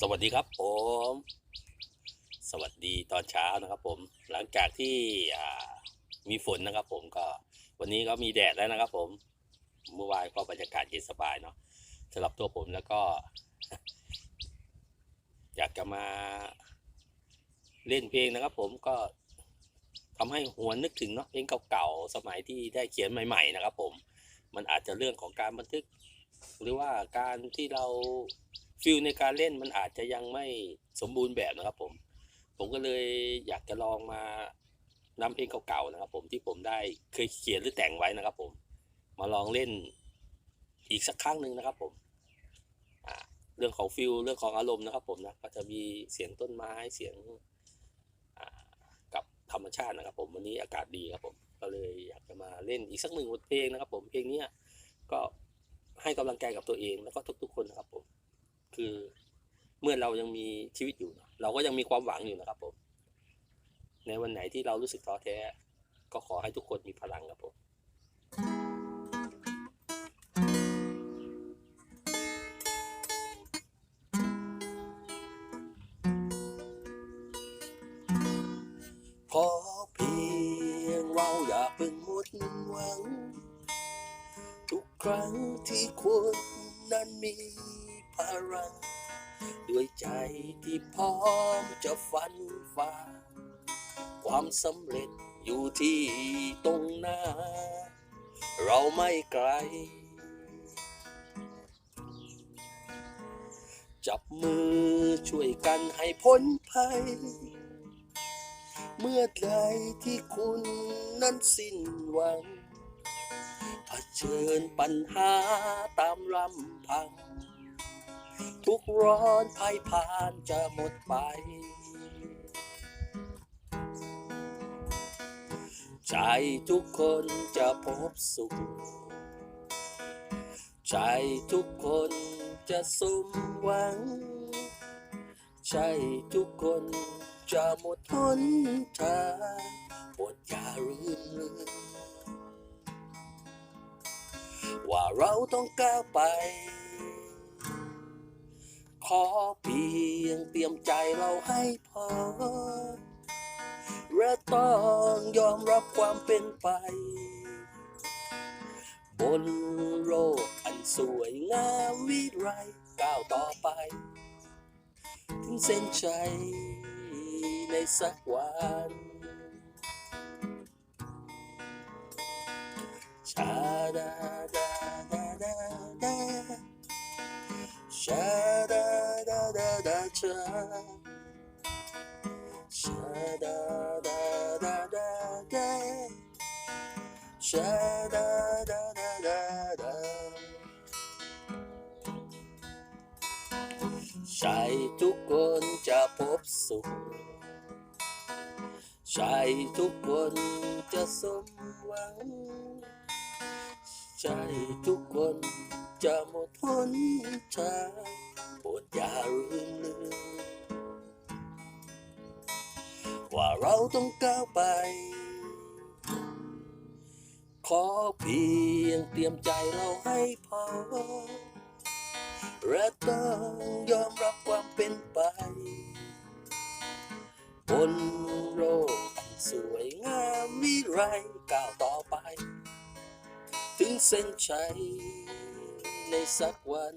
สวัสดีครับผม สวัสดีตอนเช้านะครับ ผม หลังจากที่มีฝนนะครับ ผมก็วันนี้ก็มีแดดแล้วนะครับ ผม เมื่อวานก็บรรยากาศเย็นสบายเนาะสำหรับตัวผมแล้วก็ อยากจะมาเล่นเพลงนะครับ ผมก็ทำให้หัวนนึกถึงเนาะเพลงเก่าๆสมัยที่ได้เขียนใหม่ ๆ นะครับ ผม มันอาจจะเรื่องของการบันทึก หรือว่าการที่เรา ฟิลในการเล่นมันอาจจะยังไม่สมบูรณ์แบบนะครับ ผม ผมก็เลยอยากจะลองมานำเพลงเก่าๆนะครับ ผมที่ผมได้เคยเขียนหรือแต่งไว้นะครับ ผม มาลองเล่นอีกสักครั้งหนึ่งนะครับ ผมเรื่องของฟิลเรื่องของอารมณ์นะครับ ผมนะก็จะมีเสียงต้นไม้เสียงกับธรรมชาตินะครับ ผมวันนี้อากาศดีครับผมก็เลยอยากจะมาเล่นอีกสักหนึ่งบทเพลงนะครับ ผมเพลงนี้ก็ให้กำลังใจกับตัวเองแล้วก็ทุกๆคนนะครับผม คือเมื่อเรายังมีชีวิตอยู่ เราก็ยังมีความหวังอยู่นะครับผม ในวันไหนที่เรารู้สึกท้อแท้ ก็ขอให้ทุกคนมีพลังครับผมขอเพียงเราอย่าเพิ่งหมดหวัง ทุกครั้งที่คุณนั้นมี พลัง ด้วยใจที่พร้อมจะฟันฝ่า ความสำเร็จอยู่ที่ตรงหน้า เราไม่ไกล จับมือช่วยกันให้พ้นภัย เมื่อใดที่คุณนั้นสิ้นหวังเผชิญปัญหาตามลำพัง ทุกร้อนภัยผ่านจะหมดไป ใจทุกคนจะพบสุข ใจทุกคนจะสมหวัง ใจทุกคนจะหมดหนทางปรดยาลืมเลือนว่าเราต้องก้าวไป ขอเพียงเตรียมใจเราให้พอและต้องยอมรับความเป็นไป บนโลกอันสวยงามวิไรก้าวต่อไป ถึงเส้นชัยในสักวันชาดาดาดาดาดาชา ดาดาดาดาดาชาดาดาดาดาดาใช่ทุกคนจะพบสุขใช่ทุกคนจะสมหวังใช่ทุกคนจะหมดหนทางโปรดอย่าลื ว่าเราต้องก้าวไป ขอเพียงเตรียมใจเราให้พอและต้องยอมรับความเป็นไป บนโลกสวยงามวิไรก้าวต่อไป ถึงเส้นชัยในสักวัน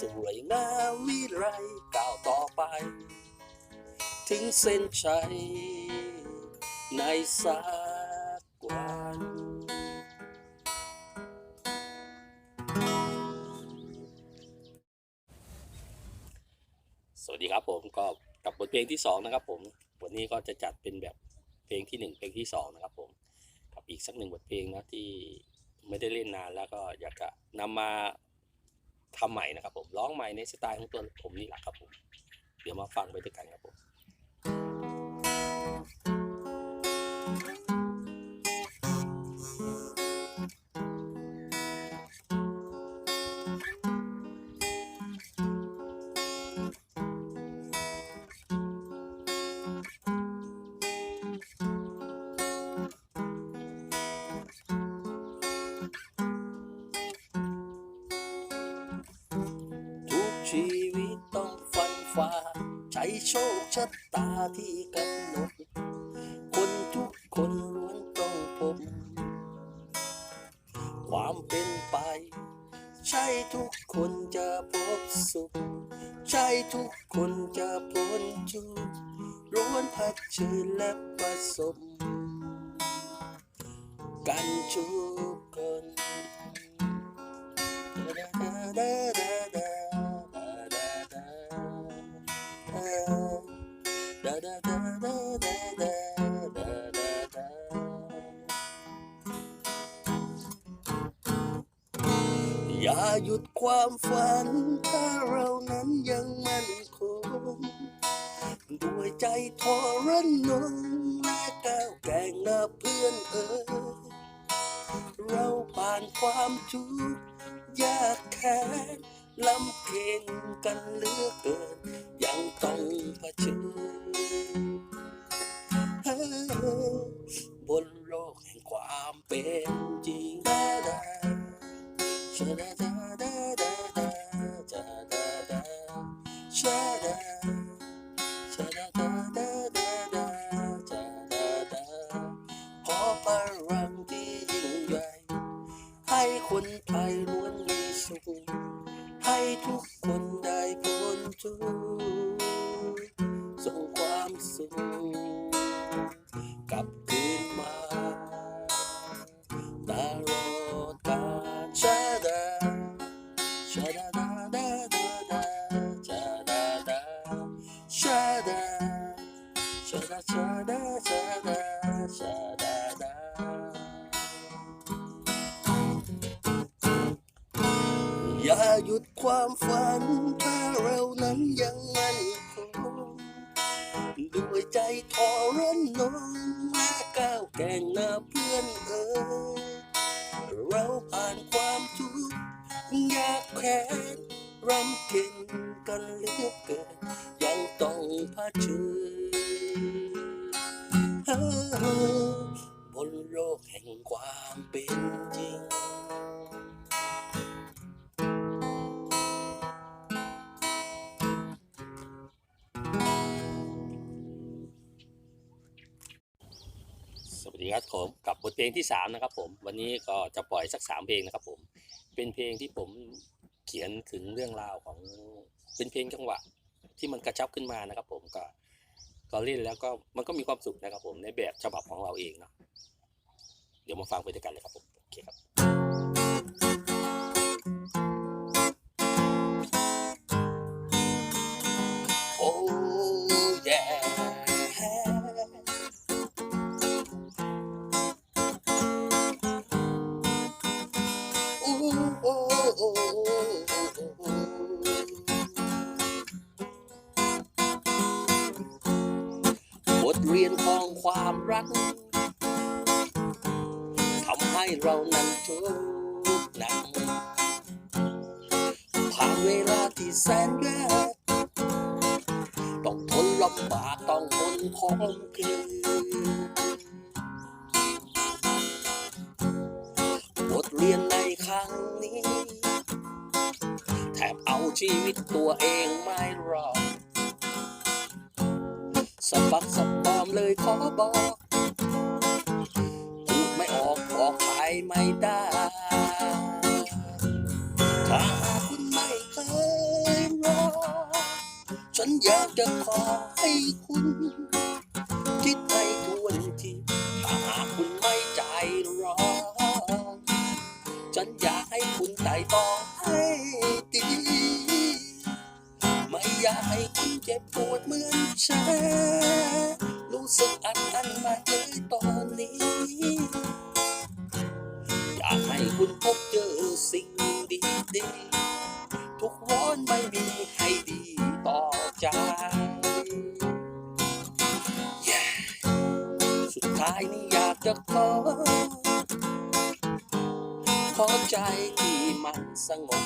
สวยงามวิไรก้าวต่อไป ถึงเส้นชัย ในสักวันสวัสดีครับผมก็กับบทเพลงที่สองนะครับผม วันนี้ก็จะจัดเป็นแบบเพลงที่หนึ่งเพลงที่สองนะครับผมกับอีกสักหนึ่งบทเพลงนะที่ไม่ได้เล่นนานแล้วก็อยากจะนำมา ทำใหม่นะครับผมร้องใหม่ในสไตล์ของตัวผมนี่แหละครับผม เดี๋ยวมาฟังไปด้วยกันครับผม ชีวิตต้องฟันฝ่าใช้โชคชะตาที่กำหนด คนทุกคนล้วนต้องพบ ความเป็นไป ใช่ทุกคนจะพบสุข ใช่ทุกคนจะพ้นทุกข์ล้วนพัดเชิญและประสบ กันทุกคนดาดา อย่าหยุดความฝัน ถ้าเรานั้นยังมั่นคง ด้วยใจทอรนนงและก้าวแกร่งนะเพื่อนเอ๋ยเราผ่านความทุกข์ยากแค้นลำเค็นกันเหลือเกิน ยังต้องเผชิญ เป็นจริงได้ฉันจะ ยังมั่นคงด้วยใจทอรนงและก้าวแก่งนะเพื่อนเอ๋ยเราผ่านความทุกข์ยากแค้นรำเค็ญกันเหลือเกินยังต้องเผชิญเฮ้อบนโลกแห่งความเป็นจริง ผมกับบทเพลงที่สามนะครับผมวันนี้ก็จะปล่อยสักสามเพลงนะครับผมเป็นเพลงที่ผมเขียนถึงเรื่องราวของเป็นเพลงจังหวะที่มันกระชับขึ้นมานะครับ ผมก็ก็เล่นแล้วก็มันก็มีความสุขนะครับ ผมในแบบฉบับของเราเองเนาะเดี๋ยวมาฟังไปด้วยกันเลยครับผมโอเคครับ รักทำให้เรานั้นทุกข์หนักผ่านเวลาที่แสนยากต้องทนลำบากต้องทนของคืนบทเรียนในครั้งนี้ แทบเอาชีวิตตัวเองไม่รอดสะบักสะบอมเลยขอบอก ไม่ได้ ถ้าคุณไม่เคยรอ ฉันอยากจะขอให้คุณ คิดให้ทวนทีถ้าคุณไม่ใจร้อน ฉันอยากให้คุณไต่ตองให้ดี ไม่อยากให้คุณเจ็บปวดเหมือนฉัน รู้สึกอัดอั้นมาเลยตอน ใจ Yeah สุดท้ายนี่อยากจะขอขอใจที่มันสงบ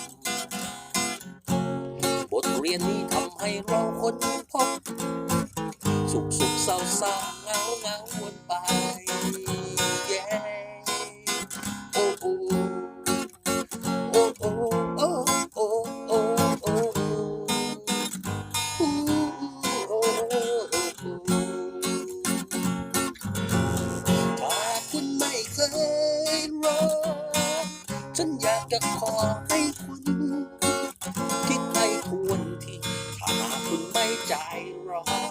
บทเรียนนี้ทำให้เราค้นพบ สุขสุขเศร้าเศร้าเงาเงา girl.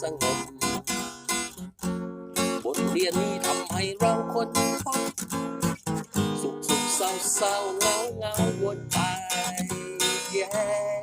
สงบบทเรียนนี้ทำให้เราคนพบสุขสุขเศร้าเศร้าเงาเงาวนไป yeah.